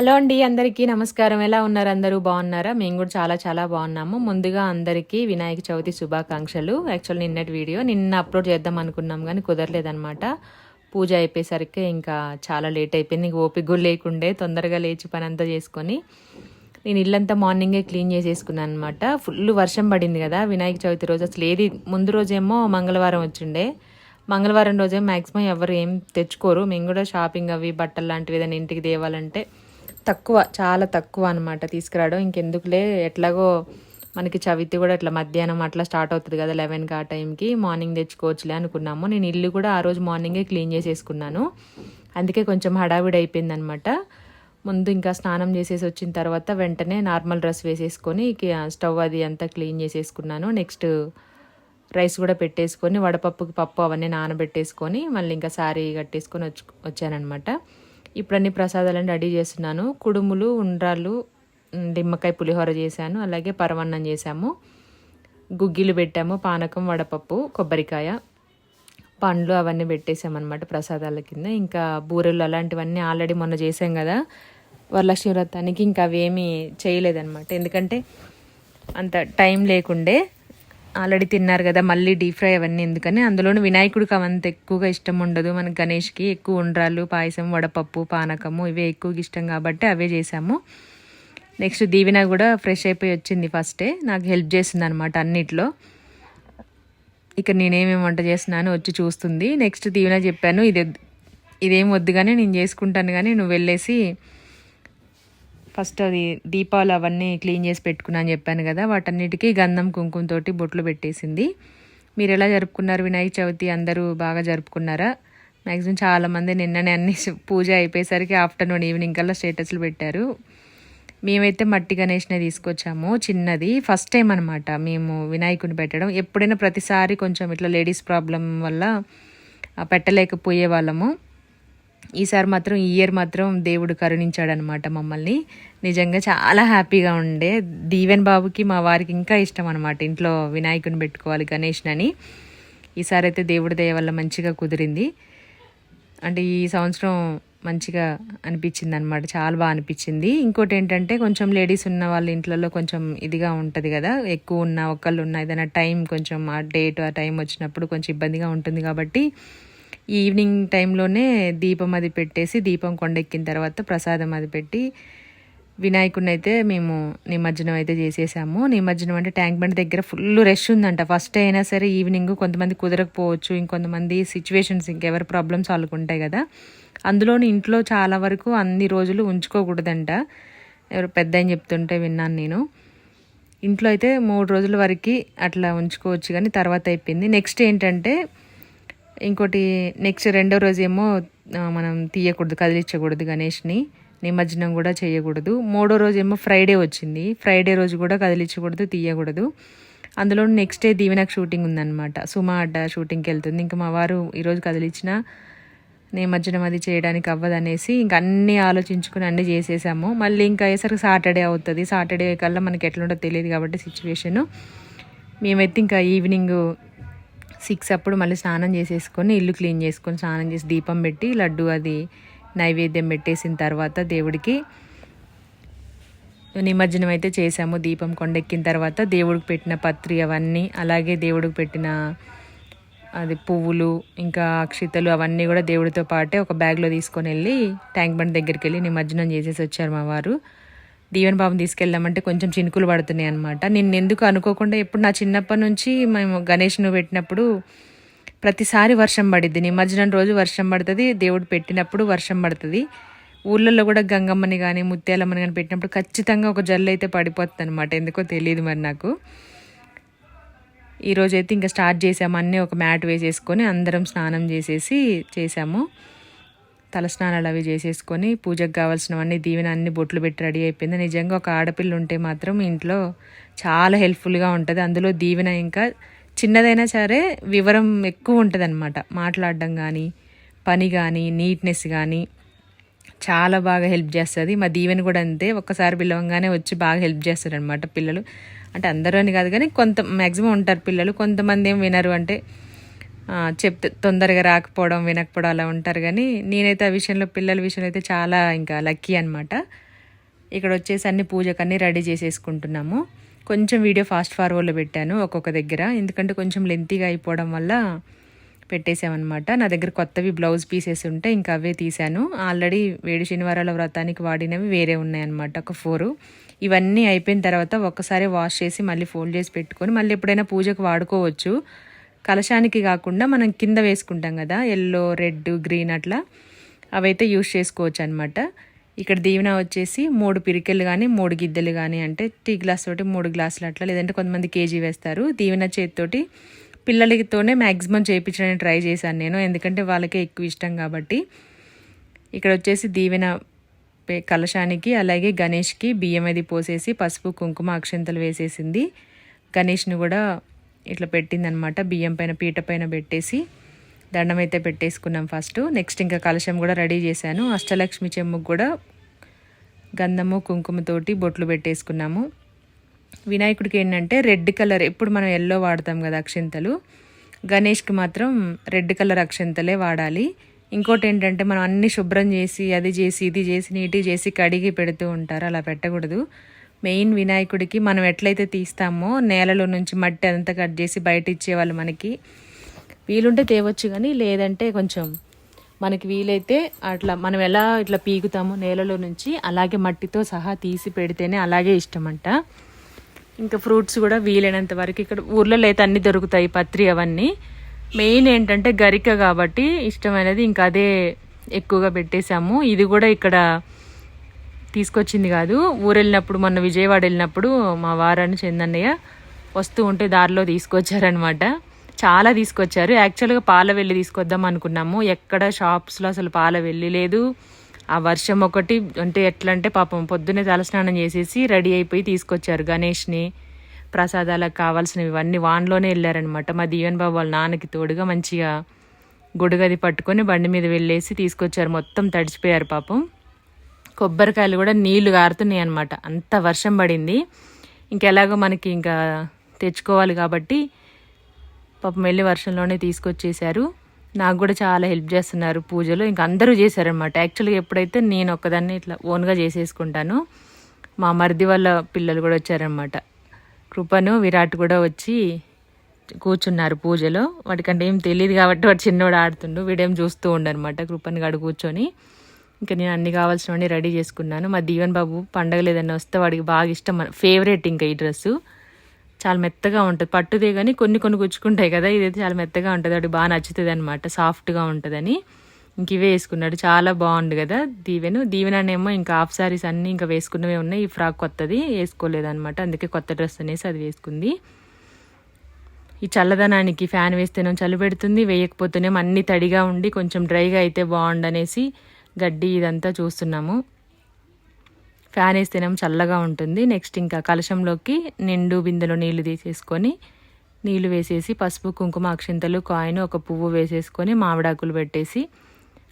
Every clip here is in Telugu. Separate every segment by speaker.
Speaker 1: హలో అండి అందరికీ నమస్కారం. ఎలా ఉన్నారు అందరూ? బాగున్నారా? మేము కూడా చాలా చాలా బాగున్నాము. ముందుగా అందరికీ వినాయక చవితి శుభాకాంక్షలు. యాక్చువల్ నిన్నటి వీడియో. నిన్న అప్లోడ్ చేద్దాం అనుకున్నాం కానీ కుదరలేదనమాట పూజ అయిపోయేసరికి ఇంకా చాలా లేట్ అయిపోయింది. ఇంక ఓపిక కూడా లేకుండే తొందరగా లేచి పని అంతా చేసుకొని నేను ఇల్లంతా మార్నింగే క్లీన్ చేసేసుకున్నాను అనమాట ఫుల్ వర్షం పడింది కదా వినాయక చవితి రోజు. అసలు ఏది? ముందు రోజేమో మంగళవారం వచ్చిండే. మంగళవారం రోజే మ్యాక్సిమం ఎవరు ఏం తెచ్చుకోరు. మేము కూడా షాపింగ్ అవి బట్టలు లాంటివి ఏదైనా ఇంటికి తేవాలంటే తక్కువ చాలా తక్కువ అనమాట తీసుకురావడం. ఇంకెందుకులే ఎట్లాగో మనకి చవితి కూడా ఇట్లా మధ్యాహ్నం అట్లా స్టార్ట్ అవుతుంది కదా లెవెన్కి ఆ టైంకి. మార్నింగ్ తెచ్చుకోవచ్చులే అనుకున్నాము. నేను ఇల్లు కూడా ఆ రోజు మార్నింగే క్లీన్ చేసేసుకున్నాను. అందుకే కొంచెం హడావిడి అయిపోయింది అనమాట ముందు ఇంకా స్నానం చేసేసి వచ్చిన తర్వాత వెంటనే నార్మల్ డ్రెస్ వేసేసుకొని స్టవ్ అది అంతా క్లీన్ చేసేసుకున్నాను. నెక్స్ట్ రైస్ కూడా పెట్టేసుకొని వడపప్పుకి పప్పు అవన్నీ నానబెట్టేసుకొని మళ్ళీ ఇంకా శారీ కట్టేసుకొని వచ్చి వచ్చానమాట ఇప్పుడు అన్ని ప్రసాదాలను రెడీ చేస్తున్నాను. కుడుములు ఉండ్రాళ్ళు నిమ్మకాయ పులిహోర చేశాను. అలాగే పరవన్నం చేశాము. గుగ్గిలు పెట్టాము పానకం వడపప్పు కొబ్బరికాయ పండ్లు అవన్నీ పెట్టేసామన్నమాట ప్రసాదాల కింద. ఇంకా బూరెలు అలాంటివన్నీ ఆల్రెడీ మొన్న చేసాం కదా. వరలక్ష్మి వ్రతానికి ఇంకా అవేమీ చేయలేదన్నమాట. ఎందుకంటే అంత టైం లేకుండే ఆల్రెడీ తిన్నారు కదా మళ్ళీ డీప్ ఫ్రై అవన్నీ ఎందుకని? అందులోనూ వినాయకుడికి అవంత ఎక్కువగా ఇష్టం ఉండదు. మన గణేష్కి ఎక్కువ ఉండ్రాలు పాయసం వడపప్పు పానకము ఇవే ఎక్కువగా ఇష్టం కాబట్టి అవే చేసాము నెక్స్ట్ దీవెన కూడా ఫ్రెష్ అయిపోయి వచ్చింది ఫస్టే. నాకు హెల్ప్ చేసింది అనమాట అన్నిట్లో. ఇక నేనేమేమి వంట చేస్తున్నాను వచ్చి చూస్తుంది. నెక్స్ట్ దీవెన చెప్పాను. ఇదే ఇదేం వద్దు కానీ నేను చేసుకుంటాను కానీ నువ్వు వెళ్ళేసి ఫస్ట్ అది దీపాలు అవన్నీ క్లీన్ చేసి పెట్టుకున్నా అని చెప్పాను కదా వాటన్నిటికీ గంధం కుంకుమతోటి బొట్లు పెట్టేసింది. మీరు ఎలా జరుపుకున్నారు వినాయక చవితి? అందరూ బాగా జరుపుకున్నారా? మ్యాక్సిమం చాలామంది నిన్ననే అన్ని పూజ అయిపోయేసరికి ఆఫ్టర్నూన్ ఈవినింగ్ కల్లా స్టేటస్లు పెట్టారు. మేమైతే మట్టి గణేష్నే తీసుకొచ్చాము చిన్నది. ఫస్ట్ టైం అనమాట మేము వినాయకుని పెట్టడం. ఎప్పుడైనా ప్రతిసారి కొంచెం ఇట్లా లేడీస్ ప్రాబ్లం వల్ల ఆ, పెట్టలేకపోయే వాళ్ళము ఈసారి మాత్రం ఈ ఇయర్ మాత్రం దేవుడు కరుణించాడనమాట మమ్మల్ని. నిజంగా చాలా హ్యాపీగా ఉండే. దీవెన్ బాబుకి మా వారికి ఇంకా ఇష్టం అనమాట ఇంట్లో వినాయకుని పెట్టుకోవాలి గణేష్నని ఈసారి అయితే దేవుడి దయ వల్ల మంచిగా కుదిరింది. అంటే ఈ సంవత్సరం మంచిగా అనిపించింది అనమాట చాలా బాగా అనిపించింది. ఇంకోటి ఏంటంటే కొంచెం లేడీస్ ఉన్న వాళ్ళ ఇంట్లలో కొంచెం ఇదిగా ఉంటుంది కదా. ఎక్కువ ఉన్న ఒకళ్ళు ఉన్న ఏదైనా టైం కొంచెం ఆ డేట్ ఆ టైం వచ్చినప్పుడు కొంచెం ఇబ్బందిగా ఉంటుంది కాబట్టి ఈవినింగ్ టైంలోనే దీపం అది పెట్టేసి దీపం కొండెక్కిన తర్వాత ప్రసాదం అది పెట్టి వినాయకుడిని అయితే మేము నిమజ్జనం అయితే చేసేసాము. నిమజ్జనం అంటే ట్యాంక్ బండ్ దగ్గర ఫుల్ రష్ ఉందంట. ఫస్ట్ అయినా సరే ఈవినింగ్ కొంతమంది కుదరకపోవచ్చు ఇంకొంతమంది సిచ్యువేషన్స్ ఇంకెవరి ప్రాబ్లమ్స్ వాళ్ళకు ఉంటాయి కదా. అందులోని ఇంట్లో చాలా వరకు అన్ని రోజులు ఉంచుకోకూడదంట. ఎవరు పెద్ద అని చెప్తుంటే విన్నాను నేను. ఇంట్లో అయితే మూడు రోజుల వరకు అట్లా ఉంచుకోవచ్చు కానీ తర్వాత అయిపోయింది. నెక్స్ట్ ఏంటంటే ఇంకోటి నెక్స్ట్ రెండో రోజు ఏమో మనం తీయకూడదు కదిలించకూడదు గణేష్ని. నిమజ్జనం కూడా చేయకూడదు. మూడో రోజు ఏమో ఫ్రైడే వచ్చింది. ఫ్రైడే రోజు కూడా కదిలించకూడదు తీయకూడదు. అందులో నెక్స్ట్ డే దీవెనకు షూటింగ్ ఉందన్నమాట. సుమా అడ్డ షూటింగ్కి వెళ్తుంది. ఇంకా మా వారు ఈరోజు కదిలించిన నిమజ్జనం అది చేయడానికి అవ్వదనేసి ఇంక అన్నీ ఆలోచించుకుని అన్నీ చేసేసాము. మళ్ళీ ఇంకా అయ్యేసరికి సాటర్డే అవుతుంది. సాటర్డే కల్లా మనకి ఎట్లుంటో తెలియదు కాబట్టి సిచ్యువేషను. మేమైతే ఇంకా ఈవినింగ్ సిక్స్ అప్పుడు మళ్ళీ స్నానం చేసేసుకొని ఇల్లు క్లీన్ చేసుకొని స్నానం చేసి దీపం పెట్టి లడ్డు అది నైవేద్యం పెట్టేసిన తర్వాత దేవుడికి నిమజ్జనం అయితే చేసాము దీపం కొండెక్కిన తర్వాత దేవుడికి పెట్టిన పత్రి అవన్నీ అలాగే దేవుడికి పెట్టిన అది పువ్వులు ఇంకా అక్షితలు అవన్నీ కూడా దేవుడితో పాటే ఒక బ్యాగ్లో తీసుకొని వెళ్ళి ట్యాంక్ బండ్ దగ్గరికి వెళ్ళి నిమజ్జనం చేసేసి వచ్చారు మా వారు. దీవెన్ బాబుని తీసుకెళ్దామంటే కొంచెం చినుకులు పడుతున్నాయి అనమాట నేను ఎందుకు అనుకోకుండా ఎప్పుడు నా చిన్నప్పటి నుంచి మేము గణేష్ను పెట్టినప్పుడు ప్రతిసారి వర్షం పడిద్ది. నిమజ్జనం రోజు వర్షం పడుతుంది దేవుడు పెట్టినప్పుడు వర్షం పడుతుంది. ఊళ్ళల్లో కూడా గంగమ్మని కానీ ముత్యాలమ్మని కానీ పెట్టినప్పుడు ఖచ్చితంగా ఒక జల్లు అయితే పడిపోతుంది అనమాట ఎందుకో తెలియదు మరి నాకు. ఈరోజైతే ఇంకా స్టార్ట్ చేసాము. అన్నీ ఒక మ్యాట్ వేసేసుకొని అందరం స్నానం చేసేసి చేసాము. తలస్నానాలు అవి చేసేసుకొని పూజకు కావాల్సినవన్నీ దీవెన అన్ని బొట్లు పెట్టి రెడీ అయిపోయింది. నిజంగా ఒక ఆడపిల్ల ఉంటే మాత్రం ఇంట్లో చాలా హెల్ప్ఫుల్గా ఉంటుంది. అందులో దీవెన ఇంకా చిన్నదైనా సరే వివరం ఎక్కువ ఉంటుంది అనమాట మాట్లాడడం కానీ పని కానీ నీట్నెస్ కానీ చాలా బాగా హెల్ప్ చేస్తుంది. మా దీవెన కూడా అంతే. ఒక్కసారి పిలవంగానే వచ్చి బాగా హెల్ప్ చేస్తారనమాట పిల్లలు. అంటే అందరూ అని కాదు కానీ కొంత మ్యాక్సిమం ఉంటారు పిల్లలు. కొంతమంది ఏం వినరు అంటే చెప్తే తొందరగా రాకపోవడం వినకపోవడం అలా ఉంటారు కానీ నేనైతే ఆ విషయంలో పిల్లల విషయంలో అయితే చాలా ఇంకా లక్కీ అనమాట ఇక్కడ వచ్చేసి అన్ని పూజకు అన్నీ రెడీ చేసేసుకుంటున్నాము. కొంచెం వీడియో ఫాస్ట్ ఫార్వర్డ్లో పెట్టాను ఒక్కొక్క దగ్గర. ఎందుకంటే కొంచెం లెంతీగా అయిపోవడం వల్ల పెట్టేసామన్నమాట. నా దగ్గర కొత్తవి బ్లౌజ్ పీసెస్ ఉంటే ఇంకా అవే తీశాను. ఆల్రెడీ వేడి శనివారాల వ్రతానికి వాడినవి వేరే ఉన్నాయన్నమాట ఒక ఫోరు ఇవన్నీ అయిపోయిన తర్వాత ఒక్కసారి వాష్ చేసి మళ్ళీ ఫోల్డ్ చేసి పెట్టుకొని మళ్ళీ ఎప్పుడైనా పూజకు వాడుకోవచ్చు. కలశానికి కాకుండా మనం కింద వేసుకుంటాం కదా ఎల్లో రెడ్ గ్రీన్ అట్లా. అవైతే యూస్ చేసుకోవచ్చు అనమాట ఇక్కడ దీవెన వచ్చేసి మూడు పిరికెలు కానీ మూడు గిద్దెలు కానీ అంటే టీ గ్లాస్ తోటి మూడు గ్లాసులు అట్లా లేదంటే కొంతమంది కేజీ వేస్తారు. దీవెన చేతితోటి పిల్లలతోనే మ్యాక్సిమం చేయించడానికి ట్రై చేశాను నేను ఎందుకంటే వాళ్ళకే ఎక్కువ ఇష్టం కాబట్టి. ఇక్కడ వచ్చేసి దీవెన కలశానికి అలాగే గణేష్కి బియ్యం అది పోసేసి పసుపు కుంకుమ అక్షంతలు వేసేసింది. గణేష్ని కూడా ఇట్లా పెట్టిందనమాట. బియ్యం పైన పీట పైన పెట్టేసి దండం అయితే పెట్టేసుకున్నాం ఫస్ట్ నెక్స్ట్ ఇంకా కలశం కూడా రెడీ చేశాను. అష్టలక్ష్మి చెమ్ముకు కూడా గంధము కుంకుమతోటి బొట్లు పెట్టేసుకున్నాము. వినాయకుడికి ఏంటంటే రెడ్ కలర్ ఎప్పుడు మనం ఎల్లో వాడతాం కదా అక్షింతలు గణేష్కి మాత్రం రెడ్ కలర్ అక్షింతలే వాడాలి. ఇంకోటి ఏంటంటే మనం అన్ని శుభ్రం చేసి అది చేసి ఇది చేసి నీటి చేసి కడిగి పెడుతూ ఉంటారు. అలా పెట్టకూడదు. మెయిన్ వినాయకుడికి మనం ఎట్లయితే తీస్తామో నేలలో నుంచి మట్టి అంతా కట్ చేసి బయట ఇచ్చేవాళ్ళు మనకి. వీలుంటే తేవచ్చు కానీ లేదంటే కొంచెం మనకి వీలైతే అట్లా మనం ఎలా ఇట్లా పీకుతామో నేలలో నుంచి అలాగే మట్టితో సహా తీసి పెడితేనే అలాగే ఇష్టమంట. ఇంకా ఫ్రూట్స్ కూడా వీలైనంత వరకు ఇక్కడ ఊర్లలో అయితే అన్ని దొరుకుతాయి పత్రి అవన్నీ. మెయిన్ ఏంటంటే గరిక కాబట్టి ఇష్టమైనది. ఇంకా అదే ఎక్కువగా పెట్టేశాము. ఇది కూడా ఇక్కడ తీసుకొచ్చింది కాదు. ఊరు వెళ్ళినప్పుడు మొన్న విజయవాడ వెళ్ళినప్పుడు మా వారాన్ని చందన్నయ్య వస్తూ ఉంటే దారిలో తీసుకొచ్చారనమాట చాలా తీసుకొచ్చారు. యాక్చువల్గా పాల వెళ్ళి తీసుకొద్దాం అనుకున్నాము. ఎక్కడ షాప్స్లో అసలు పాల వెళ్ళి లేదు. ఆ వర్షం ఒకటి అంటే ఎట్లా అంటే పాపం పొద్దున్నే తలస్నానం చేసేసి రెడీ అయిపోయి తీసుకొచ్చారు గణేష్ని. ప్రసాదాలకు కావాల్సినవి ఇవన్నీ వాన్లోనే వెళ్ళారనమాట మా దీవెన్ బాబు వాళ్ళ నాన్నకి తోడుగా మంచిగా గొడుగది పట్టుకొని బండి మీద వెళ్ళేసి తీసుకొచ్చారు. మొత్తం తడిచిపోయారు పాపం. కొబ్బరికాయలు కూడా నీళ్ళు కారుతున్నాయి అనమాట అంత వర్షం పడింది. ఇంకెలాగో మనకి ఇంకా తెచ్చుకోవాలి కాబట్టి పాపం వెళ్ళి వర్షంలోనే తీసుకొచ్చేసారు నాకు కూడా చాలా హెల్ప్ చేస్తున్నారు పూజలు. ఇంకా అందరూ చేశారనమాట యాక్చువల్గా ఎప్పుడైతే నేను ఒక్కదాన్ని ఇట్లా ఓన్గా చేసేసుకుంటాను మా మరిది వాళ్ళ పిల్లలు కూడా వచ్చారనమాట కృపను విరాట్ కూడా వచ్చి కూర్చున్నారు పూజలో. వాడికంటే ఏం తెలియదు కాబట్టి వాడు చిన్నవాడు ఆడుతుండు. వీడేం చూస్తూ ఉండనమాట కృపని గడు కూర్చొని. ఇంకా నేను అన్ని కావాల్సినవన్నీ రెడీ చేసుకున్నాను. మా దీవెన్ బాబు పండగ లేదన్నా వస్తే వాడికి బాగా ఇష్టం. ఫేవరెట్ ఇంకా ఈ డ్రెస్సు చాలా మెత్తగా ఉంటుంది. పట్టుదే కానీ కొన్ని కొన్ని గుచ్చుకుంటాయి కదా ఇదైతే చాలా మెత్తగా ఉంటుంది. వాడికి బాగా నచ్చుతుంది అనమాట సాఫ్ట్గా ఉంటుందని. ఇంక ఇవే వేసుకున్నాడు. చాలా బాగుంది కదా దీవెను. దీవెననేమో ఇంకా హాఫ్ సారీస్ అన్నీ ఇంకా వేసుకున్నవే ఉన్నాయి. ఈ ఫ్రాక్ కొత్తది. వేసుకోలేదన్నమాట. అందుకే కొత్త డ్రెస్ అనేసి అది వేసుకుంది. ఈ చల్లదనానికి ఫ్యాన్ వేస్తేనే చలి పెడుతుంది. వేయకపోతేనేమో అన్ని తడిగా ఉండి కొంచెం డ్రైగా అయితే బాగుండనేసి గడ్డి ఇదంతా చూస్తున్నాము. ఫ్యాన్ వేస్తేనేమో చల్లగా ఉంటుంది. నెక్స్ట్ ఇంకా కలశంలోకి నిండు బిందెలో నీళ్ళు తీసేసుకొని నీళ్ళు వేసేసి పసుపు కుంకుమ అక్షింతలు కాయిన్ ఒక పువ్వు వేసేసుకొని మామిడాకులు పెట్టేసి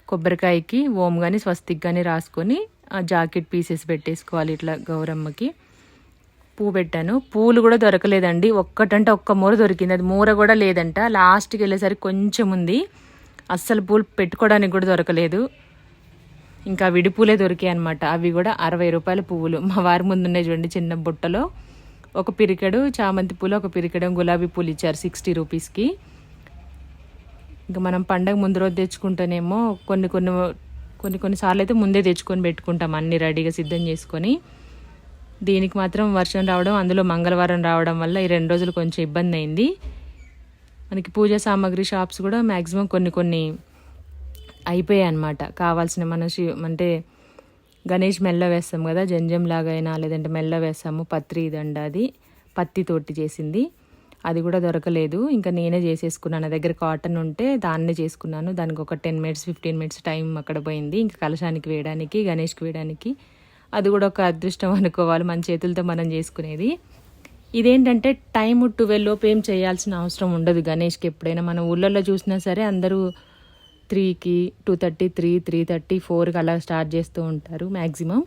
Speaker 1: కొబ్బరికాయకి ఓం కానీ స్వస్తిక్ కానీ రాసుకొని ఆ జాకెట్ పీసెస్ పెట్టేసుకోవాలి ఇట్లా గౌరమ్మకి. పువ్వు పెట్టాను. పూలు కూడా దొరకలేదండి. ఒక్కటంటే ఒక్క మూర దొరికింది. అది మూర కూడా లేదంట. లాస్ట్కి వెళ్ళేసరికి కొంచెం ఉంది. అస్సలు పూలు పెట్టుకోవడానికి కూడా దొరకలేదు. ఇంకా విడిపూలే దొరికాయి అనమాట అవి కూడా అరవై రూపాయల పువ్వులు. మా వారి ముందున్నాయి చూడండి చిన్న బుట్టలో. ఒక పిరికెడు చామంతి పూలు ఒక పిరికెడు గులాబీ పూలు ఇచ్చారు సిక్స్టీ రూపీస్కి ఇంకా మనం పండగ ముందు రోజు తెచ్చుకుంటేనేమో కొన్ని కొన్ని కొన్ని కొన్నిసార్లు అయితే ముందే తెచ్చుకొని పెట్టుకుంటాం. అన్ని రెడీగా సిద్ధం చేసుకొని. దీనికి మాత్రం వర్షం రావడం అందులో మంగళవారం రావడం వల్ల ఈ రెండు రోజులు కొంచెం ఇబ్బంది అయింది. మనకి పూజా సామాగ్రి షాప్స్ కూడా మ్యాక్సిమం కొన్ని కొన్ని అయిపోయాయి అనమాట కావాల్సిన మన అంటే గణేష్ మెల్ల వేస్తాం కదా జంజం లాగా అయినా లేదంటే మెల్ల వేస్తాము పత్రి దండ అది పత్తి తోటి చేసింది. అది కూడా దొరకలేదు. ఇంకా నేనే చేసేసుకున్నాను. నా దగ్గర కాటన్ ఉంటే దాన్నే చేసుకున్నాను. దానికి ఒక ten minutes fifteen minutes time అక్కడ పోయింది. ఇంకా కలశానికి వేయడానికి గణేష్కి వేయడానికి. అది కూడా ఒక అదృష్టం అనుకోవాలి. మన చేతులతో మనం చేసుకునేది. ఇదేంటంటే టైం ట్వెల్వ్ లోపు ఏం చేయాల్సిన అవసరం ఉండదు గణేష్కి ఎప్పుడైనా. మన ఊళ్ళల్లో చూసినా సరే అందరూ త్రీకి two thirty three three thirty ఫోర్కి అలా స్టార్ట్ చేస్తూ ఉంటారు మ్యాక్సిమం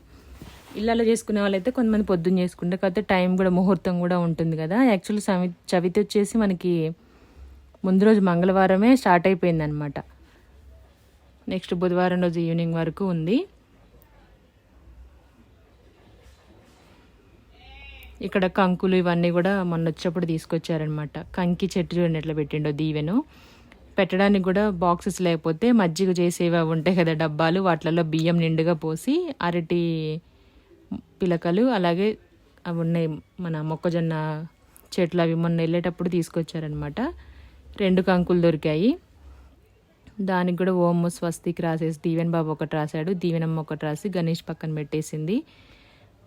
Speaker 1: ఇళ్ళలో చేసుకునే వాళ్ళైతే కొంతమంది పొద్దున్న చేసుకుంటారు. కాకపోతే టైం కూడా ముహూర్తం కూడా ఉంటుంది కదా. యాక్చువల్లీ సవి చవితి వచ్చేసి మనకి ముందు రోజు మంగళవారమే స్టార్ట్ అయిపోయింది అనమాట నెక్స్ట్ బుధవారం రోజు ఈవినింగ్ వరకు ఉంది. ఇక్కడ కంకులు ఇవన్నీ కూడా మొన్న వచ్చేప్పుడు తీసుకొచ్చారనమాట కంకి చెట్టు చూడండి ఎట్లా పెట్టిండో దీవెను. పెట్టడానికి కూడా బాక్సెస్ లేకపోతే మజ్జిగ చేసేవి అవి ఉంటాయి కదా డబ్బాలు వాటిలలో బియ్యం నిండుగా పోసి అరటి పిలకలు అలాగే అవి ఉన్నాయి మన మొక్కజొన్న చెట్లు అవి మొన్న వెళ్ళేటప్పుడు తీసుకొచ్చారనమాట రెండు కంకులు దొరికాయి. దానికి కూడా ఓము స్వస్తికి రాసేసి దీవెన్ బాబు ఒకటి రాశాడు దీవెనమ్మ ఒకటి రాసి గణేష్ పక్కన పెట్టేసింది.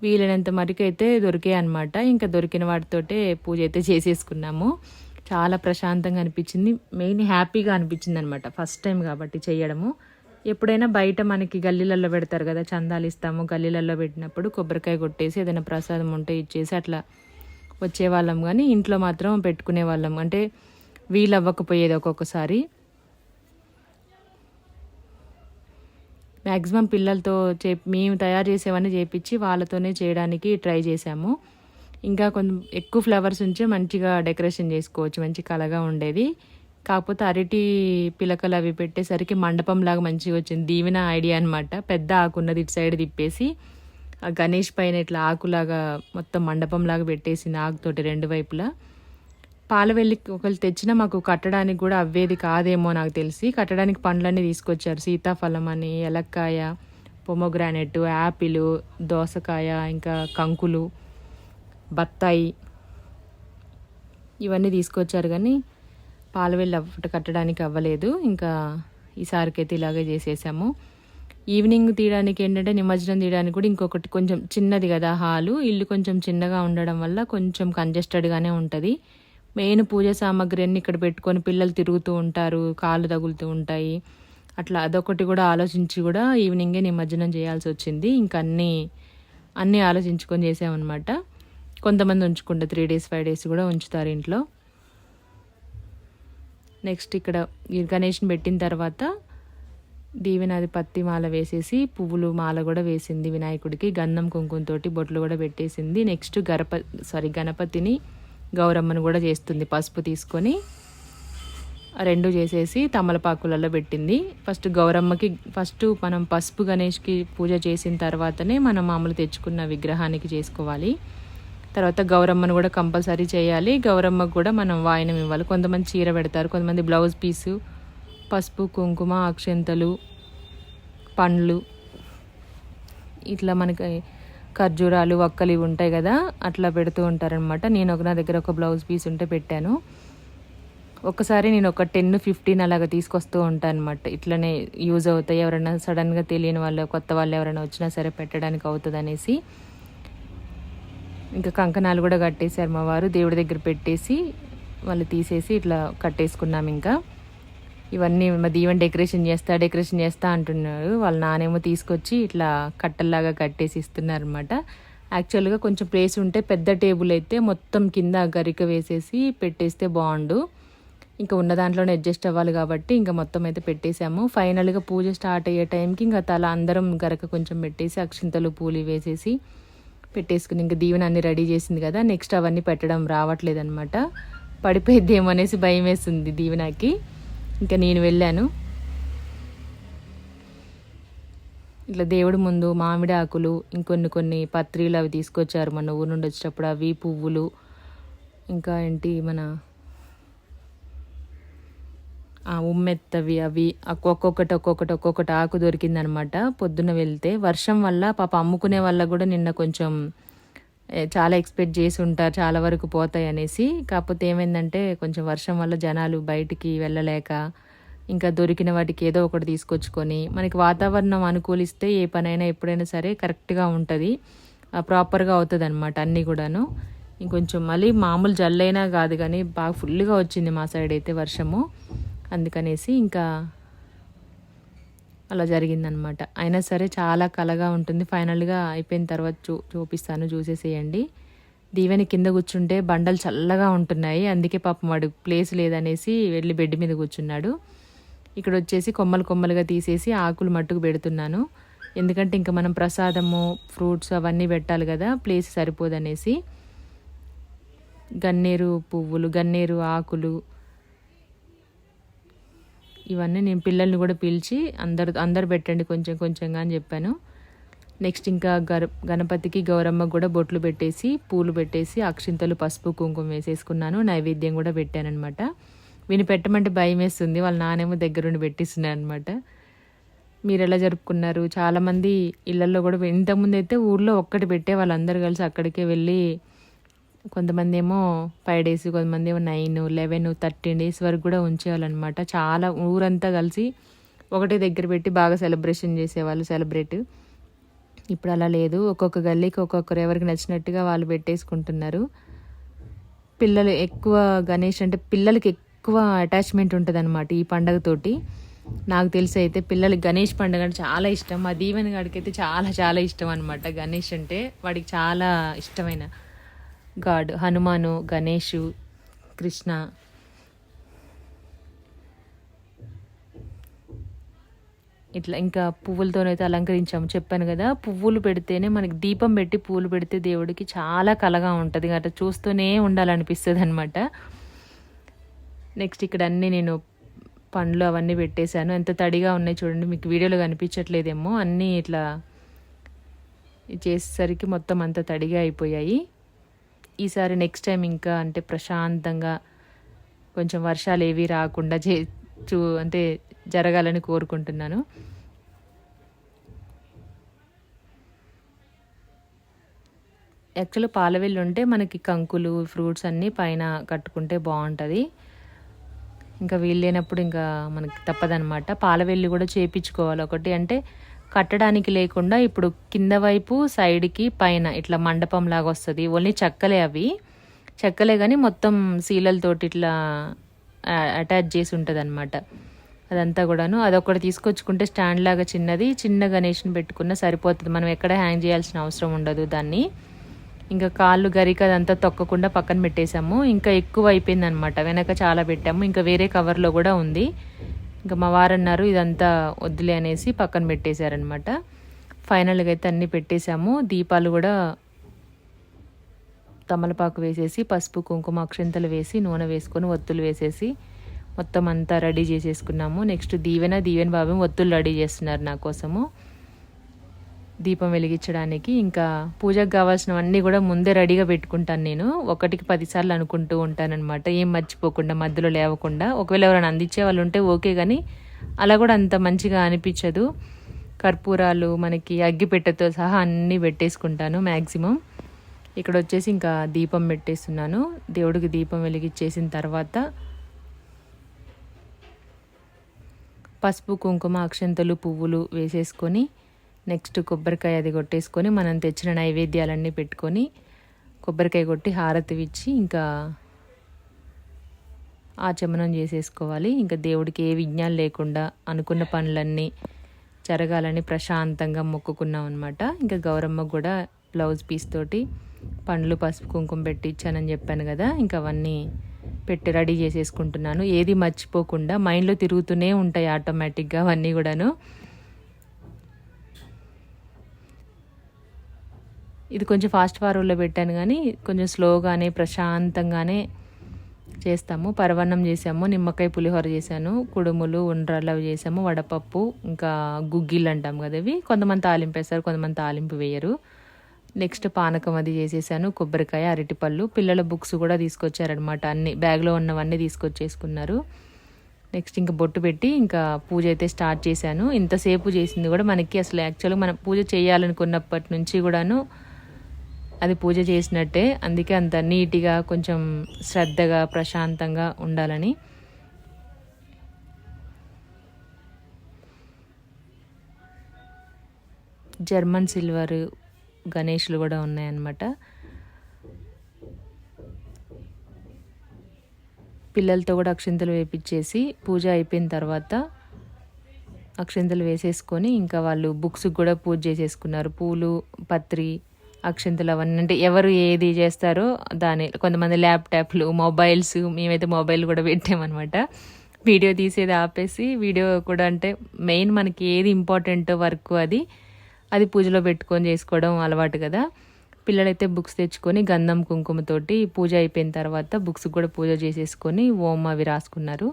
Speaker 1: వీలైనంత మటుకు దొరికాయి అనమాట ఇంకా దొరికిన వాటితోటే పూజ అయితే చేసేసుకున్నాము. చాలా ప్రశాంతంగా అనిపించింది. మెయిన్ హ్యాపీగా అనిపించింది అనమాట ఫస్ట్ టైం కాబట్టి చేయడము. ఎప్పుడైనా బయట మనకి గల్లీలలో పెడతారు కదా చందాలు ఇస్తాము. గల్లీలలో పెట్టినప్పుడు కొబ్బరికాయ కొట్టేసి ఏదైనా ప్రసాదం ఉంటే ఇచ్చేసి అట్లా వచ్చేవాళ్ళం. కానీ ఇంట్లో మాత్రం పెట్టుకునే వాళ్ళం అంటే వీలు అవ్వకపోయేది ఒక్కొక్కసారి. మ్యాక్సిమం పిల్లలతో చే మేము తయారు చేసేవన్నీ చేపించి వాళ్ళతోనే చేయడానికి ట్రై చేసాము ఇంకా కొంచెం ఎక్కువ ఫ్లవర్స్ ఉంటే మంచిగా డెకరేషన్ చేసుకోవచ్చు మంచి కలగా ఉండేది. కాకపోతే అరటి పిలకలు అవి పెట్టేసరికి మండపంలాగా మంచిగా వచ్చింది. దీవెన ఐడియా అనమాట పెద్ద ఆకున్నది ఇటు సైడ్ తిప్పేసి ఆ గణేష్ పైన ఇట్లా ఆకులాగా మొత్తం మండపంలాగా పెట్టేసింది ఆకుతోటి రెండు వైపులా. పాలవెల్లి ఒకళ్ళు తెచ్చినా మాకు కట్టడానికి కూడా అవ్వేది కాదేమో నాకు తెలిసి కట్టడానికి పండ్లన్నీ తీసుకొచ్చారు. సీతాఫలం అని ఎలక్కాయ పొమోగ్రానెట్ యాపిల్ దోసకాయ ఇంకా కంకులు. బత్తాయి ఇవన్నీ తీసుకొచ్చారు కానీ పాలవెల్లి అవ్వట కట్టడానికి అవ్వలేదు. ఇంకా ఈసారికైతే ఇలాగే చేసేసాము. ఈవినింగ్ తీయడానికి ఏంటంటే నిమజ్జనం తీయడానికి కూడా ఇంకొకటి కొంచెం చిన్నది కదా హాలు. ఇల్లు కొంచెం చిన్నగా ఉండడం వల్ల కొంచెం కంజెస్టెడ్గానే ఉంటుంది. మెయిన్ పూజ సామాగ్రి అన్ని ఇక్కడ పెట్టుకొని పిల్లలు తిరుగుతూ ఉంటారు కాళ్ళు తగులుతూ ఉంటాయి. అట్లా అదొకటి కూడా ఆలోచించి కూడా ఈవినింగే నిమజ్జనం చేయాల్సి వచ్చింది. ఇంకా అన్నీ అన్నీ ఆలోచించుకొని చేసామన్నమాట. కొంతమంది ఉంచుకుంటారు త్రీ డేస్ ఫైవ్ డేస్ కూడా ఉంచుతారు ఇంట్లో. నెక్స్ట్ ఇక్కడ గణేష్ని పెట్టిన తర్వాత దీవెనాది పత్తి మాల వేసేసి పువ్వులు మాల కూడా వేసింది వినాయకుడికి. గంధం కుంకుమతోటి బొట్లు కూడా పెట్టేసింది. నెక్స్ట్ గణప సారీ గణపతిని గౌరమ్మను కూడా చేస్తుంది పసుపు తీసుకొని. రెండు చేసేసి తమలపాకులలో పెట్టింది. ఫస్ట్ గౌరమ్మకి ఫస్ట్ మనం పసుపు గణేష్కి పూజ చేసిన తర్వాతనే మనం మామూలు తెచ్చుకున్న విగ్రహానికి చేసుకోవాలి. తర్వాత గౌరమ్మను కూడా కంపల్సరీ చేయాలి. గౌరమ్మకు కూడా మనం వాయనం ఇవ్వాలి. కొంతమంది చీర పెడతారు కొంతమంది బ్లౌజ్ పీసు పసుపు కుంకుమ అక్షంతలు పండ్లు. ఇట్లా మనకి ఖర్జూరాలు వక్కలు ఇవి ఉంటాయి కదా అట్లా పెడుతూ ఉంటారనమాట నేను ఒక నా దగ్గర ఒక బ్లౌజ్ పీస్ ఉంటే పెట్టాను. ఒక్కసారి నేను ఒక టెన్ ఫిఫ్టీన్ అలాగా తీసుకొస్తూ ఉంటాను అనమాట ఇట్లనే యూజ్ అవుతాయి. ఎవరైనా సడన్గా తెలియని వాళ్ళు కొత్త వాళ్ళు ఎవరైనా వచ్చినా సరే పెట్టడానికి అవుతుంది అనేసి ఇంకా కంకణాలు కూడా కట్టేశారు మా వారు. దేవుడి దగ్గర పెట్టేసి వాళ్ళు తీసేసి ఇట్లా కట్టేసుకున్నాం ఇంకా. ఇవన్నీ మా దీవెన్ డెకరేషన్ చేస్తా డెకరేషన్ చేస్తా అంటున్నారు. వాళ్ళ నానేమో తీసుకొచ్చి ఇట్లా కట్టల్లాగా కట్టేసి ఇస్తున్నారు అనమాట యాక్చువల్గా కొంచెం ప్లేస్ ఉంటే పెద్ద టేబుల్ అయితే మొత్తం కింద గరిక వేసేసి పెట్టేస్తే బాగుండు. ఇంకా ఉన్న దాంట్లోనే అడ్జస్ట్ అవ్వాలి కాబట్టి ఇంకా మొత్తం అయితే పెట్టేశాము. ఫైనల్గా పూజ స్టార్ట్ అయ్యే టైంకి ఇంకా తల అందరం గరక కొంచెం పెట్టేసి అక్షింతలు పూలు వేసేసి పెట్టేసుకుని ఇంకా దీవెన అన్ని రెడీ చేసింది కదా నెక్స్ట్ అవన్నీ పెట్టడం రావట్లేదు అనమాట పడిపోయిద్దేమో అనేసి భయం వేస్తుంది దీవెనకి. ఇంకా నేను వెళ్ళాను. ఇట్లా దేవుడి ముందు మామిడి ఆకులు ఇంకొన్ని కొన్ని పత్రిలు అవి తీసుకొచ్చారు. మన ఊరు నుండి వచ్చేటప్పుడు అవి పువ్వులు ఇంకా ఏంటి మన ఉమ్మెత్తవి అవి. ఒక్కొక్కటి ఒక్కొక్కటి ఒక్కొక్కటి ఆకు దొరికిందనమాట. పొద్దున్న వెళ్తే వర్షం వల్ల పాప అమ్ముకునే వల్ల కూడా నిన్న కొంచెం చాలా ఎక్స్పెక్ట్ చేసి ఉంటారు చాలా వరకు పోతాయి అనేసి. కాకపోతే ఏమైందంటే కొంచెం వర్షం వల్ల జనాలు బయటికి వెళ్ళలేక ఇంకా దొరికిన వాటికి ఏదో ఒకటి తీసుకొచ్చుకొని మనకి వాతావరణం అనుకూలిస్తే ఏ పనైనా ఎప్పుడైనా సరే కరెక్ట్గా ఉంటుంది. ప్రాపర్గా అవుతుంది అనమాట అన్నీ కూడాను. ఇంకొంచెం మళ్ళీ మామూలు జల్లైనా కాదు కానీ బాగా ఫుల్గా వచ్చింది మా సైడ్ అయితే వర్షము. అందుకనేసి ఇంకా అలా జరిగిందనమాట. అయినా సరే చాలా కలగా ఉంటుంది. ఫైనల్గా అయిపోయిన తర్వాత చూ చూపిస్తాను. చూసేసేయండి. దీవెని కింద కూర్చుంటే బండలు చల్లగా ఉంటున్నాయి. అందుకే పాపం వాడు ప్లేస్ లేదనేసి వెళ్ళి బెడ్ మీద కూర్చున్నాడు. ఇక్కడ వచ్చేసి కొమ్మలు కొమ్మలుగా తీసేసి ఆకులు మట్టుకు పెడుతున్నాను. ఎందుకంటే ఇంకా మనం ప్రసాదము ఫ్రూట్స్ అవన్నీ పెట్టాలి కదా ప్లేస్ సరిపోదనేసి గన్నేరు పువ్వులు గన్నేరు ఆకులు ఇవన్నీ నేను పిల్లల్ని కూడా పిలిచి అందరు అందరు పెట్టండి కొంచెం కొంచెంగా అని చెప్పాను. నెక్స్ట్ ఇంకా గర గణపతికి గౌరమ్మ కూడా బొట్లు పెట్టేసి పూలు పెట్టేసి అక్షింతలు పసుపు కుంకుమ వేసేసుకున్నాను. నైవేద్యం కూడా పెట్టానమాట విని పెట్టమంటే భయం వేస్తుంది. వాళ్ళ నానేమో దగ్గరుండి పెట్టిస్తున్నాను అనమాట మీరు ఎలా జరుపుకున్నారు? చాలామంది ఇళ్ళల్లో కూడా ఇంతకుముందు అయితే ఊర్లో ఒక్కటి పెట్టే వాళ్ళందరూ కలిసి అక్కడికే వెళ్ళి కొంతమంది ఏమో ఫైవ్ డేస్ కొంతమంది ఏమో నైన్ లెవెన్ థర్టీన్ డేస్ వరకు కూడా ఉంచేవాళ్ళనమాట. చాలా ఊరంతా కలిసి ఒకటే దగ్గర పెట్టి బాగా సెలబ్రేషన్ చేసేవాళ్ళు సెలబ్రేట్ ఇప్పుడు అలా లేదు. ఒక్కొక్క గల్లీకి ఒక్కొక్కరు ఎవరికి నచ్చినట్టుగా వాళ్ళు పెట్టేసుకుంటున్నారు. పిల్లలు ఎక్కువ గణేష్ అంటే పిల్లలకి ఎక్కువ అటాచ్మెంట్ ఉంటుంది అనమాట ఈ పండగతోటి నాకు తెలిసి అయితే పిల్లలకి గణేష్ పండుగ అంటే చాలా ఇష్టం. మా దీవెన గాడికి అయితే చాలా చాలా ఇష్టం అనమాట గణేష్ అంటే. వాడికి చాలా ఇష్టమైన గాడ్ హనుమాను గణేషు కృష్ణ. ఇట్లా ఇంకా పువ్వులతోనైతే అలంకరించాము. చెప్పాను కదా పువ్వులు పెడితేనే మనకి దీపం పెట్టి పువ్వులు పెడితే దేవుడికి చాలా కలగా ఉంటుంది. అట్లా చూస్తూనే ఉండాలనిపిస్తుంది అనమాట నెక్స్ట్ ఇక్కడ అన్నీ నేను పండ్లు అవన్నీ పెట్టేశాను. ఎంత తడిగా ఉన్నాయి చూడండి మీకు వీడియోలో కనిపించట్లేదేమో. అన్నీ ఇట్లా చేసేసరికి మొత్తం అంత తడిగా అయిపోయాయి. ఈసారి నెక్స్ట్ టైం ఇంకా అంటే ప్రశాంతంగా కొంచెం వర్షాలు ఏవి రాకుండా చే చూ అంటే జరగాలని కోరుకుంటున్నాను. యాక్చువల్ పాలవెల్లి ఉంటే మనకి కంకులు ఫ్రూట్స్ అన్నీ పైన కట్టుకుంటే బాగుంటుంది. ఇంకా వీళ్ళేనప్పుడు ఇంకా మనకి తప్పదనమాట పాలవెల్లి కూడా చేపించుకోవాలి ఒకటి. అంటే కట్టడానికి లేకుండా ఇప్పుడు కింద వైపు సైడ్కి పైన ఇట్లా మండపం లాగా వస్తుంది. ఓన్లీ చెక్కలే అవి. చెక్కలే కానీ మొత్తం శీలలతోటి ఇట్లా అటాచ్ చేసి ఉంటుంది అనమాట అదంతా కూడాను. అదొకటి తీసుకొచ్చుకుంటే స్టాండ్ లాగా చిన్నది. చిన్న గణేష్ని పెట్టుకున్న సరిపోతుంది. మనం ఎక్కడ హ్యాంగ్ చేయాల్సిన అవసరం ఉండదు దాన్ని. ఇంకా కాళ్ళు గరిక అదంతా తొక్కకుండా పక్కన పెట్టేశాము. ఇంకా ఎక్కువ అయిపోయింది అనమాట వెనక చాలా పెట్టాము. ఇంకా వేరే కవర్లో కూడా ఉంది. ఇంకా మా వారు అన్నారు ఇదంతా వద్దులే అనేసి పక్కన పెట్టేశారనమాట ఫైనల్గా అయితే అన్నీ పెట్టేశాము. దీపాలు కూడా తమలపాకు వేసేసి పసుపు కుంకుమ అక్షంతలు వేసి నూనె వేసుకొని ఒత్తులు వేసేసి మొత్తం అంతా రెడీ చేసేసుకున్నాము. నెక్స్ట్ దీవెన దీవెన బాబు ఒత్తులు రెడీ చేస్తున్నారు నా కోసము. దీపం వెలిగించడానికి. ఇంకా పూజకు కావాల్సినవన్నీ కూడా ముందే రెడీగా పెట్టుకుంటాను నేను. ఒకటికి పదిసార్లు అనుకుంటూ ఉంటానన్నమాట. ఏం మర్చిపోకుండా మధ్యలో లేవకుండా. ఒకవేళ ఎవరైనా అందించే వాళ్ళు ఉంటే ఓకే కానీ అలా కూడా అంత మంచిగా అనిపించదు. కర్పూరాలు మనకి అగ్గిపెట్టెతో సహా అన్నీ పెట్టేసుకుంటాను మ్యాక్సిమం ఇక్కడ వచ్చేసి ఇంకా దీపం పెట్టేస్తున్నాను. దేవుడికి దీపం వెలిగించేసిన తర్వాత పసుపు కుంకుమ అక్షంతలు పువ్వులు వేసేసుకొని నెక్స్ట్ కొబ్బరికాయ అది కొట్టేసుకొని మనం తెచ్చిన నైవేద్యాలన్నీ పెట్టుకొని కొబ్బరికాయ కొట్టి హారతి ఇచ్చి ఇంకా ఆచమనం చేసేసుకోవాలి. ఇంకా దేవుడికి ఏ విజ్ఞానం లేకుండా అనుకున్న పనులన్నీ జరగాలని ప్రశాంతంగా మొక్కుకున్నాం అనమాట ఇంకా గౌరమ్మ కూడా బ్లౌజ్ పీస్ తోటి పండ్లు పసుపు కుంకుమ పెట్టి ఇచ్చానని చెప్పాను కదా. ఇంకా అవన్నీ పెట్టి రెడీ చేసేసుకుంటున్నాను. ఏది మర్చిపోకుండా మైండ్లో తిరుగుతూనే ఉంటాయి ఆటోమేటిక్గా అవన్నీ కూడాను. ఇది కొంచెం ఫాస్ట్ ఫార్వర్డ్లో పెట్టాను కానీ కొంచెం స్లోగానే ప్రశాంతంగానే చేస్తాము. పరవన్నం చేసాము నిమ్మకాయ పులిహోర చేశాను కుడుములు ఉండ్రాలు అవి చేసాము వడపప్పు ఇంకా గుగ్గిళ్ళు అంటాం కదా ఇవి కొంతమంది తాలింపు వేస్తారు కొంతమంది తాలింపు వేయరు. నెక్స్ట్ పానకం అది చేసేసాను కొబ్బరికాయ అరటిపళ్ళు. పిల్లల బుక్స్ కూడా తీసుకొచ్చారనమాట అన్ని. బ్యాగ్లో ఉన్నవన్నీ తీసుకొచ్చేసుకున్నారు. నెక్స్ట్ ఇంకా బొట్టు పెట్టి ఇంకా పూజ అయితే స్టార్ట్ చేశాను. ఇంతసేపు చేసింది కూడా మనకి అసలు యాక్చువల్గా మనం పూజ చేయాలనుకున్నప్పటి నుంచి కూడాను అది పూజ చేసినట్టే. అందుకే అంత నీట్గా కొంచెం శ్రద్ధగా ప్రశాంతంగా ఉండాలని. జర్మన్ సిల్వర్ గణేష్లు కూడా ఉన్నాయన్నమాట. పిల్లలతో కూడా అక్షింతలు వేపించేసి పూజ అయిపోయిన తర్వాత అక్షింతలు వేసేసుకొని ఇంకా వాళ్ళు బుక్స్కి కూడా పూజ చేసేసుకున్నారు. పూలు పత్రి అక్షంతులు అవన్నీ. అంటే ఎవరు ఏది చేస్తారో దాని కొంతమంది ల్యాప్టాప్లు మొబైల్స్ మేమైతే మొబైల్ కూడా పెట్టామన్నమాట. వీడియో తీసేది ఆపేసి వీడియో కూడా అంటే మెయిన్ మనకి ఏది ఇంపార్టెంట్ వర్క్ అది అది పూజలో పెట్టుకొని చేసుకోవడం అలవాటు కదా. పిల్లలైతే బుక్స్ తెచ్చుకొని గంధం కుంకుమతోటి పూజ అయిపోయిన తర్వాత బుక్స్ కూడా పూజ చేసేసుకొని ఓం అవి రాసుకున్నారు.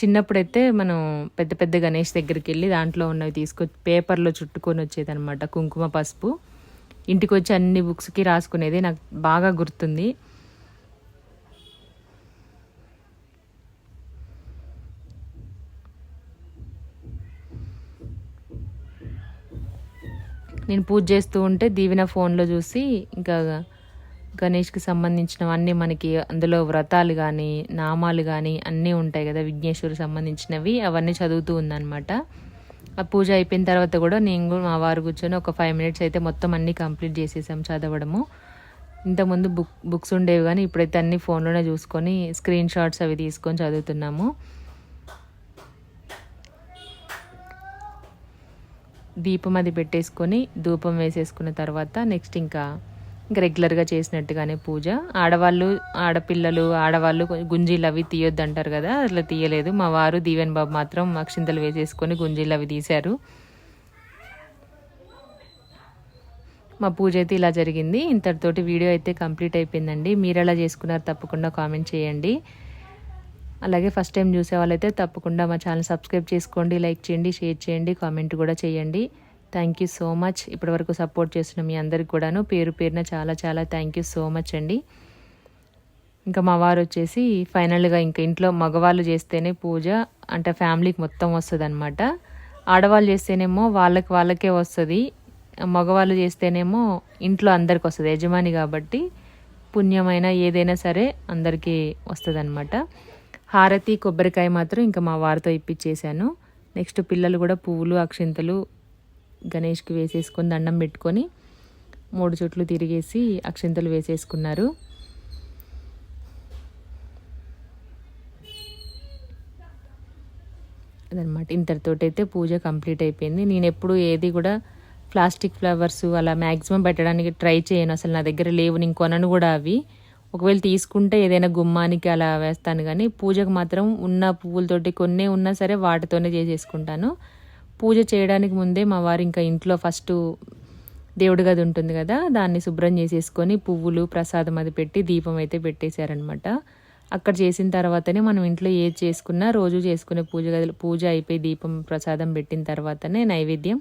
Speaker 1: చిన్నప్పుడైతే మనం పెద్ద పెద్ద గణేష్ దగ్గరికి వెళ్ళి దాంట్లో ఉన్నవి తీసుకొచ్చి పేపర్లో చుట్టుకొని వచ్చేది అనమాట కుంకుమ పసుపు. ఇంటికి వచ్చి అన్ని బుక్స్కి రాసుకునేది నాకు బాగా గుర్తుంది. నేను పూజ చేస్తూ ఉంటే దీవెన ఫోన్లో చూసి ఇంకా గణేష్కి సంబంధించినవన్నీ మనకి అందులో వ్రతాలు కానీ నామాలు కానీ అన్నీ ఉంటాయి కదా విఘ్నేశ్వరు సంబంధించినవి అవన్నీ చదువుతూ ఉందన్నమాట. ఆ పూజ అయిపోయిన తర్వాత కూడా నేను కూడా మా వారు కూర్చొని ఒక ఫైవ్ మినిట్స్ అయితే మొత్తం అన్నీ కంప్లీట్ చేసేసాం చదవడము. ఇంతకుముందు బుక్ బుక్స్ ఉండేవి కానీ ఇప్పుడైతే అన్ని ఫోన్లోనే చూసుకొని స్క్రీన్ షాట్స్ అవి తీసుకొని చదువుతున్నాము. దీపం అది పెట్టేసుకొని ధూపం వేసేసుకున్న తర్వాత నెక్స్ట్ ఇంకా ఇంకా రెగ్యులర్గా చేసినట్టుగానే పూజ. ఆడవాళ్ళు ఆడపిల్లలు ఆడవాళ్ళు గుంజీలు అవి తీయొద్దు అంటారు కదా అట్లా తీయలేదు. మా వారు దీవెన్ బాబు మాత్రం అక్షింతలు వేసేసుకొని గుంజీలు అవి తీశారు. మా పూజ అయితే ఇలా జరిగింది. ఇంతటితోటి వీడియో అయితే కంప్లీట్ అయిపోయిందండి. మీరు ఎలా చేసుకున్నారు తప్పకుండా కామెంట్ చేయండి. అలాగే ఫస్ట్ టైం చూసే వాళ్ళైతే తప్పకుండా మా ఛానల్ సబ్స్క్రైబ్ చేసుకోండి లైక్ చేయండి షేర్ చేయండి కామెంట్ కూడా చేయండి. థ్యాంక్ యూ సో మచ్ ఇప్పటివరకు సపోర్ట్ చేసిన మీ అందరికి కూడాను పేరు పేరున చాలా చాలా థ్యాంక్ యూ సో మచ్ అండి. ఇంకా మా వారు వచ్చేసి ఫైనల్గా ఇంకా ఇంట్లో మగవాళ్ళు చేస్తేనే పూజ అంటే ఫ్యామిలీకి మొత్తం వస్తుంది అనమాట ఆడవాళ్ళు చేస్తేనేమో వాళ్ళకి వాళ్ళకే వస్తుంది మగవాళ్ళు చేస్తేనేమో ఇంట్లో అందరికి వస్తుంది యజమాని కాబట్టి పుణ్యమైన ఏదైనా సరే అందరికీ వస్తుంది అనమాట హారతి కొబ్బరికాయ మాత్రం ఇంకా మా వారితో ఇప్పించేశాను నెక్స్ట్ పిల్లలు కూడా పువ్వులు అక్షింతలు గణేష్కి వేసేసుకొని దండం పెట్టుకొని మూడు చుట్లు తిరిగేసి అక్షింతలు వేసేసుకున్నారు. అదనమాట ఇంతటితోటైతే పూజ కంప్లీట్ అయిపోయింది. నేను ఎప్పుడు ఏది కూడా ప్లాస్టిక్ ఫ్లవర్స్ అలా మ్యాక్సిమం పెట్టడానికి ట్రై చేయను. అసలు నా దగ్గర లేవు. నేను కొనను కూడా అవి. ఒకవేళ తీసుకుంటే ఏదైనా గుమ్మానికి అలా వేస్తాను. కానీ పూజకు మాత్రం ఉన్న పువ్వులతోటి కొన్నే ఉన్నా సరే వాటితోనే చేసేసుకుంటాను. పూజ చేయడానికి ముందే మా వారు ఇంకా ఇంట్లో ఫస్ట్ దేవుడి గది ఉంటుంది కదా దాన్ని శుభ్రం చేసేసుకొని పువ్వులు ప్రసాదం అది పెట్టి దీపం అయితే పెట్టేశారనమాట అక్కడ చేసిన తర్వాతనే మనం ఇంట్లో ఏది చేసుకున్నా రోజు చేసుకునే పూజ గదిలో పూజ అయిపోయి దీపం ప్రసాదం పెట్టిన తర్వాతనే నైవేద్యం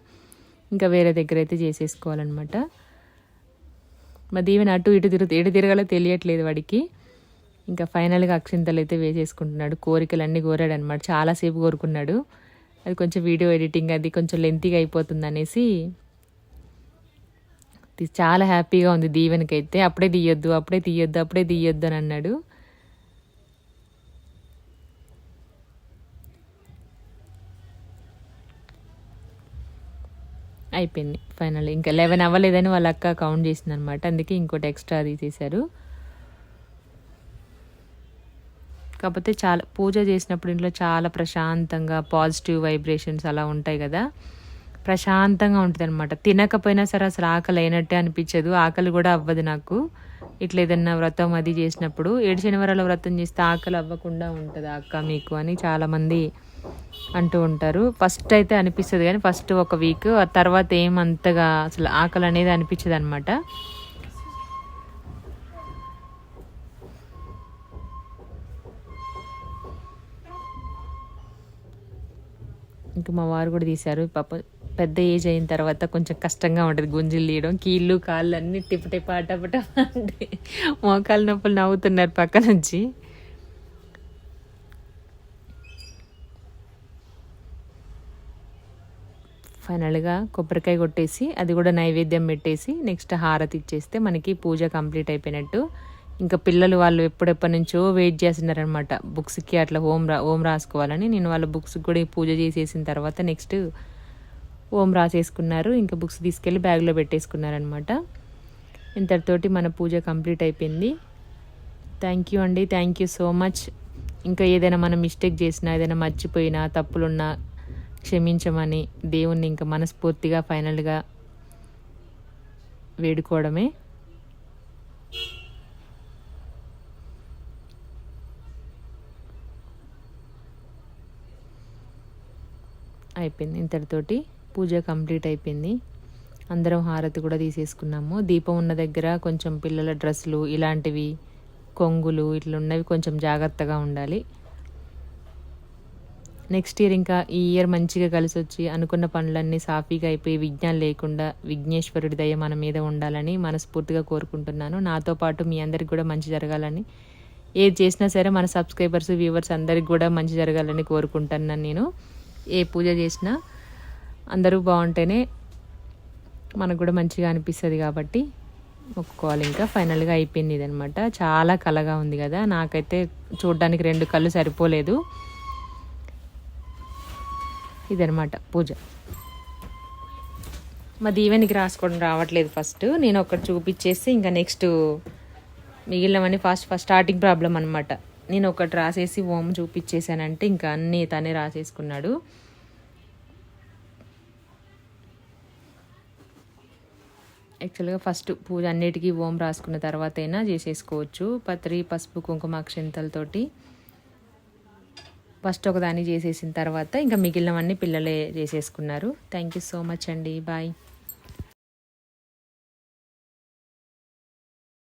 Speaker 1: ఇంకా వేరే దగ్గర అయితే చేసేసుకోవాలన్నమాట. మా దీవెన అటు ఇటు తిరుగు ఎటు తిరగాలో తెలియట్లేదు వాడికి. ఇంకా ఫైనల్గా అక్షింతలు అయితే వేసేసుకుంటున్నాడు. కోరికలు అన్నీ కోరాడు అనమాట చాలాసేపు కోరుకున్నాడు. అది కొంచెం వీడియో ఎడిటింగ్ అది కొంచెం లెంతీగా అయిపోతుంది అనేసి చాలా హ్యాపీగా ఉంది దీవెనకైతే అప్పుడే తీయొద్దు అప్పుడే తీయొద్దు అప్పుడే తీయొద్దు అని అన్నాడు. అయిపోయింది ఫైనల్. ఇంకా లెవెన్ అవ్వలేదని వాళ్ళ అక్క కౌంట్ చేసింది అనమాట అందుకే ఇంకోటి ఎక్స్ట్రా తీసేశారు. కాకపోతే చాలా పూజ చేసినప్పుడు ఇంట్లో చాలా ప్రశాంతంగా పాజిటివ్ వైబ్రేషన్స్ అలా ఉంటాయి కదా. ప్రశాంతంగా ఉంటుంది అనమాట తినకపోయినా సరే అసలు ఆకలి అయినట్టే అనిపించదు. ఆకలి కూడా అవ్వదు నాకు. ఇట్లా ఏదన్నా వ్రతం అది చేసినప్పుడు ఏడు శనివారాల వ్రతం చేస్తే ఆకలి అవ్వకుండా ఉంటుంది అక్క మీకు అని చాలామంది అంటూ ఉంటారు. ఫస్ట్ అయితే అనిపిస్తుంది కానీ ఫస్ట్ ఒక వీక్ ఆ తర్వాత ఏమంతగా అసలు ఆకలి అనేది అనిపించదు అనమాట ఇంకా మా వారు కూడా తీశారు. పాప పెద్ద ఏజ్ అయిన తర్వాత కొంచెం కష్టంగా ఉంటుంది గుంజులు తీయడం. కీళ్ళు కాళ్ళు అన్నీ టిపటే పాటపట అంటే మోకాలు నొప్పులు నవ్వుతున్నారు పక్క నుంచి. ఫైనల్గా కొబ్బరికాయ కొట్టేసి అది కూడా నైవేద్యం పెట్టేసి నెక్స్ట్ హారతి ఇచ్చేస్తే మనకి పూజ కంప్లీట్ అయిపోయినట్టు. ఇంకా పిల్లలు వాళ్ళు ఎప్పుడెప్పటి నుంచో వెయిట్ చేస్తున్నారనమాట బుక్స్కి అట్లా హోమ్ రా ఓం రాసుకోవాలని. నేను వాళ్ళ బుక్స్ కూడా పూజ చేసేసిన తర్వాత నెక్స్ట్ ఓం రాసేసుకున్నారు. ఇంకా బుక్స్ తీసుకెళ్ళి బ్యాగ్లో పెట్టేసుకున్నారనమాట ఇంతటితోటి మన పూజ కంప్లీట్ అయిపోయింది. థ్యాంక్ యూ అండి. థ్యాంక్ యూ సో మచ్ ఇంకా ఏదైనా మనం మిస్టేక్ చేసినా ఏదైనా మర్చిపోయినా తప్పులున్నా క్షమించమని దేవుణ్ణి ఇంకా మనస్ఫూర్తిగా ఫైనల్గా వేడుకోవడమే. అయిపోయింది ఇంతటితోటి. పూజ కంప్లీట్ అయిపోయింది. అందరం హారతి కూడా తీసేసుకున్నాము. దీపం ఉన్న దగ్గర కొంచెం పిల్లల డ్రెస్సులు ఇలాంటివి కొంగులు ఇట్లున్నవి కొంచెం జాగ్రత్తగా ఉండాలి. నెక్స్ట్ ఇయర్ ఇంకా ఈ ఇయర్ మంచిగా కలిసి వచ్చి అనుకున్న పనులన్నీ సాఫీగా అయిపోయి విజ్ఞానం లేకుండా విఘ్నేశ్వరుడి దయ మన మీద ఉండాలని మనస్ఫూర్తిగా కోరుకుంటున్నాను. నాతో పాటు మీ అందరికి కూడా మంచి జరగాలని. ఏది చేసినా సరే మన సబ్స్క్రైబర్స్ వ్యూవర్స్ అందరికి కూడా మంచి జరగాలని కోరుకుంటున్నాను నేను. ఏ పూజ చేసినా అందరూ బాగుంటేనే మనకు కూడా మంచిగా అనిపిస్తుంది కాబట్టి మొక్కుకోవాలి. ఇంకా ఫైనల్గా అయిపోయింది ఇదనమాట చాలా కలగా ఉంది కదా. నాకైతే చూడడానికి రెండు కళ్ళు సరిపోలేదు. ఇదనమాట పూజ. మా దీవెనికి రాసుకోవడం రావట్లేదు ఫస్ట్. నేను ఒకటి చూపించేసి ఇంకా నెక్స్ట్ మిగిలినవన్నీ ఫస్ట్ ఫస్ట్ స్టార్టింగ్ ప్రాబ్లం అనమాట నేను ఒకటి రాసేసి ఓం చూపించేశానంటే ఇంకా అన్నీ తనే రాసేసుకున్నాడు. యాక్చువల్గా ఫస్ట్ పూజ అన్నిటికీ ఓం రాసుకున్న తర్వాత అయినా చేసేసుకోవచ్చు. పత్రి పసుపు కుంకుమ అక్షంతలతోటి ఫస్ట్ ఒకదాన్ని చేసేసిన తర్వాత ఇంకా మిగిలినవన్నీ పిల్లలే చేసేసుకున్నారు. థ్యాంక్ యూ సో మచ్ అండి. బాయ్.